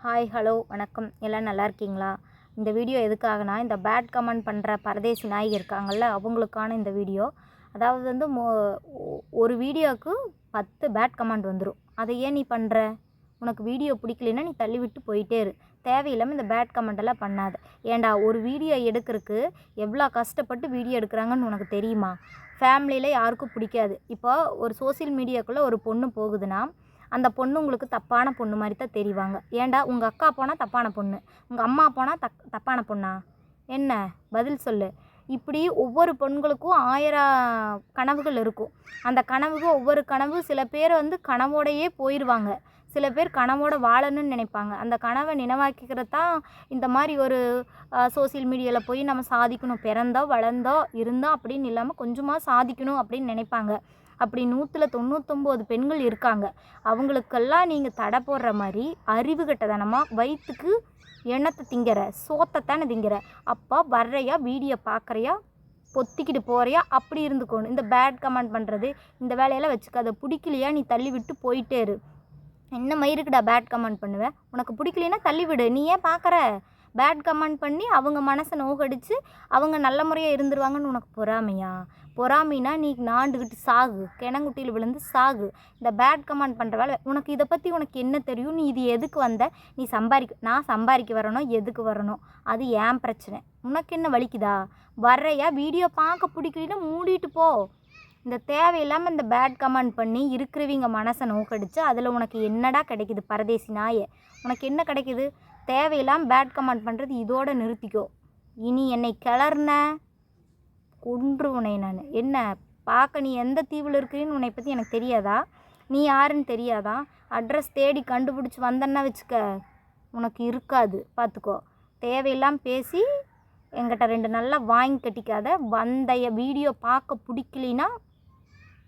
Hi hello வணக்கம். எல்லாம் நல்லா இருக்கீங்களா? இந்த வீடியோ எதுக்காகனா இந்த பேட் கமெண்ட் பண்ணுற பரதேசி நாய் இருக்காங்கல்ல அவங்களுக்கான இந்த வீடியோ அதாவது வந்து மோ ஒ- ஒரு வீடியோவுக்கு பத்து பேட் கமெண்ட் வந்துடும் அதை ஏன் நீ பண்ணுற உனக்கு வீடியோ பிடிக்கலன்னா நீ தள்ளி விட்டு போயிட்டே இரு. தேவையில்லாமல் இந்த பேட் கமெண்ட் எல்லாம் பண்ணாத. ஏன்டா ஒரு வீடியோ எடுக்கிறதுக்கு எவ்வளோ கஷ்டப்பட்டு வீடியோ எடுக்கிறாங்கன்னு உனக்கு தெரியுமா? ஃபேமிலியில் யாருக்கும் பிடிக்காது. இப்போ ஒரு சோஷியல் மீடியாக்குள்ளே ஒரு பொண்ணு போகுதுன்னா அந்த பொண்ணு உங்களுக்கு தப்பான பொண்ணு மாதிரி தான் தெரிவாங்க. ஏன்டா உங்கள் அக்கா போனால் தப்பான பொண்ணு உங்கள் அம்மா போனால் தக் தப்பான பொண்ணா? என்ன? பதில் சொல்லு. இப்படி ஒவ்வொரு பெண்களுக்கும் ஆயிரம் கனவுகள் இருக்கும். அந்த கனவுக்கு ஒவ்வொரு கனவு சில பேர் வந்து கனவோடையே போயிடுவாங்க சில பேர் கனவோட வாழணும்னு நினைப்பாங்க. அந்த கனவை நினைவாக்கிக்கிறது தான் இந்த மாதிரி ஒரு சோஷியல் மீடியாவில் போய் நம்ம சாதிக்கணும். பிறந்தோ வளர்ந்தோ இருந்தோம் அப்படின்னு இல்லாமல் கொஞ்சமாக சாதிக்கணும் அப்படின்னு நினைப்பாங்க. அப்படி நூற்றில் தொண்ணூத்தொம்பது பெண்கள் இருக்காங்க. அவங்களுக்கெல்லாம் நீங்கள் தடை போடுற மாதிரி அறிவு கட்டதனமாக வயிற்றுக்கு எண்ணத்தை திங்கிற சோத்தைத்தானே திங்கிற. அப்போ வர்றையா வீடியோ பார்க்குறையா பொத்திக்கிட்டு போகிறியா அப்படி இருந்துக்கணும். இந்த பேட் கமெண்ட் பண்ணுறது இந்த வேலையெல்லாம் வச்சுக்காத. பிடிக்கலையா? நீ தள்ளி விட்டு போயிட்டே இரு. என்ன மயிருக்குடா பேட் கமெண்ட் பண்ணுவேன் உனக்கு பிடிக்கலைன்னா தள்ளி விடு. நீ ஏன் பார்க்குற பேட் கமெண்ட் பண்ணி அவங்க மனசை நோகடிச்சு அவங்க நல்ல முறையாக இருந்துருவாங்கன்னு உனக்கு பொறாமையா? பொறாமைனா நீ நாண்டுக்கிட்டு சாகு கிணங்குட்டியில் விழுந்து சாகு. இந்த பேட் கமெண்ட் பண்ணுற வேலை உனக்கு இதை பற்றி உனக்கு என்ன தெரியும்? நீ இது எதுக்கு வந்த? நீ சம்பாதிக்க நான் சம்பாதிக்க வரணும் எதுக்கு வரணும் அது ஏன் பிரச்சனை? உனக்கு என்ன வலிக்குதா? வர்றையா? வீடியோ பார்க்க பிடிக்கலன்னா மூடிட்டு போ. இந்த தேவையில்லாமல் இந்த பேட் கமெண்ட் பண்ணி இருக்கிறவங்க மனசை நோக்கடிச்சு அதில் உனக்கு என்னடா கிடைக்குது? பரதேசி நாயை. உனக்கு என்ன கிடைக்குது? தேவையில்லாமல் பேட் கமெண்ட் பண்ணுறது இதோட நிறுத்திக்கோ. இனி என்னை கிளர்ன கொன்று உன்னை நான். என்ன? பார்க்க நீ எந்த தீவில் இருக்கிறீன்னு உன்னை பற்றி எனக்கு தெரியாதா? நீ யாருன்னு தெரியாதா? அட்ரஸ் தேடி கண்டுபிடிச்சி வந்தேன்னா வச்சுக்க உனக்கு இருக்காது. பார்த்துக்கோ. தேவையில்லாமல் பேசி என்கிட்ட ரெண்டு நல்லா வாங்கி கட்டிக்காத. வந்தைய வீடியோ பார்க்க பிடிக்கலினா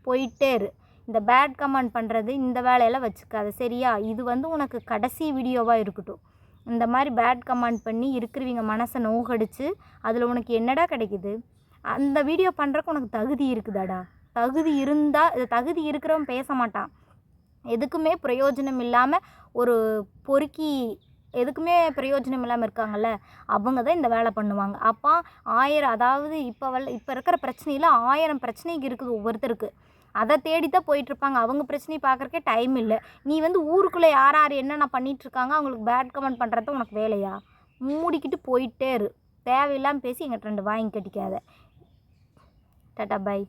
போயிட்டே இரு. இந்த பேட் கமெண்ட் பண்ணுறது இந்த வேலையெல்லாம் வச்சுக்காத. சரியா? இது வந்து உனக்கு கடைசி வீடியோவாக இருக்கட்டும். இந்த மாதிரி பேட் கமெண்ட் பண்ணி இருக்கிறவங்க மனசை நோகடிச்சு அதில் உனக்கு என்னடா கிடைக்குது? அந்த வீடியோ பண்ணுறக்கு உனக்கு தகுதி இருக்குதாடா? தகுதி இருந்தால் இது தகுதி இருக்கிறவன் பேச மாட்டான். எதுக்குமே பிரயோஜனம் இல்லாமல் ஒரு பொறுக்கி எதுக்குமே பிரயோஜனம் இல்லாமல் இருக்காங்கல்ல? அவங்க தான் இந்த வேலை பண்ணுவாங்க. அப்போ ஆயிரம் அதாவது இப்போ வல்ல இப்போ இருக்கிற பிரச்சனையில் ஆயிரம் பிரச்சனைக்கு இருக்குது ஒவ்வொருத்தருக்கு. அதை தேடித்தான் போயிட்டுருப்பாங்க. அவங்க பிரச்சனையை பார்க்குறக்கே டைம் இல்லை. நீ வந்து ஊருக்குள்ளே யார் யார் என்னென்ன பண்ணிகிட்ருக்காங்க அவங்களுக்கு பேட் கமெண்ட் பண்ணுறது உனக்கு வேலையா? மூடிக்கிட்டு போயிட்டே இரு. தேவையில்லாமல் பேசி எங்கிட்ட ரெண்டு வாங்கி கட்டிக்காத. Tata bye